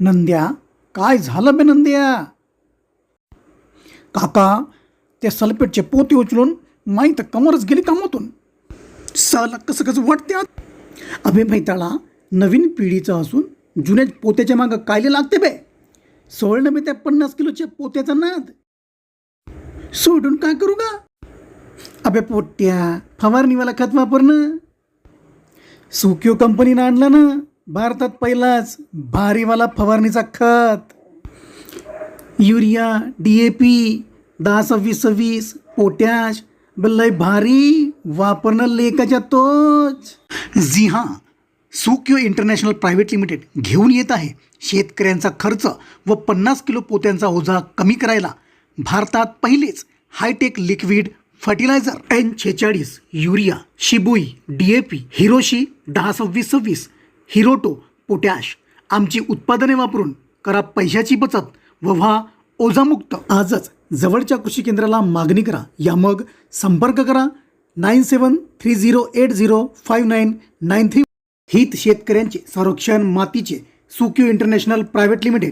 नंद्या काय झालं बे नंद्या? काका त्या सल्फेटचे पोते उचलून माई तर कमरच गेली कामातून. साला कसं कसं वाटत्यात आज. अभे मैताळा नवीन पिढीचं असून जुन्या पोत्याच्या मागं कायले लागते बे? सोडणं बे त्या पन्नास किलोच्या पोत्याचा नाद? सोडून काय करू का अबे पोट्या फवारणीवाला खत वापरणं? सुक्यो कंपनीनं आणलं ना? भारतात पहिलाच भारीवाला फवारणीचा खत. युरिया डी ए पी दहा सव्वीस सव्वीस पोटॅश लय भारी वापरणं लेखाच्या तोच. जी हां सुक्यो इंटरनॅशनल प्रायव्हेट लिमिटेड घेऊन येत आहे. शेतकऱ्यांचा खर्च व पन्नास किलो पोत्यांचा ओझा कमी करायला भारतात पहिलेच hi tech liquid fertiliser N छेचाळीस urea Shibui D A P Hiroshi दहा सव्वीस सव्वीस हिरोटो पोटॅश आमची उत्पादने वापरून करा पैशाची बचत व व्हा ओझामुक्त. आजच जवळच्या कृषी केंद्राला मागणी करा. या मग संपर्क करा nine seven three zero eight zero five nine nine three. हित शेतकऱ्यांचे संरक्षण मातीचे सुक्यू इंटरनॅशनल प्रायव्हेट लिमिटेड.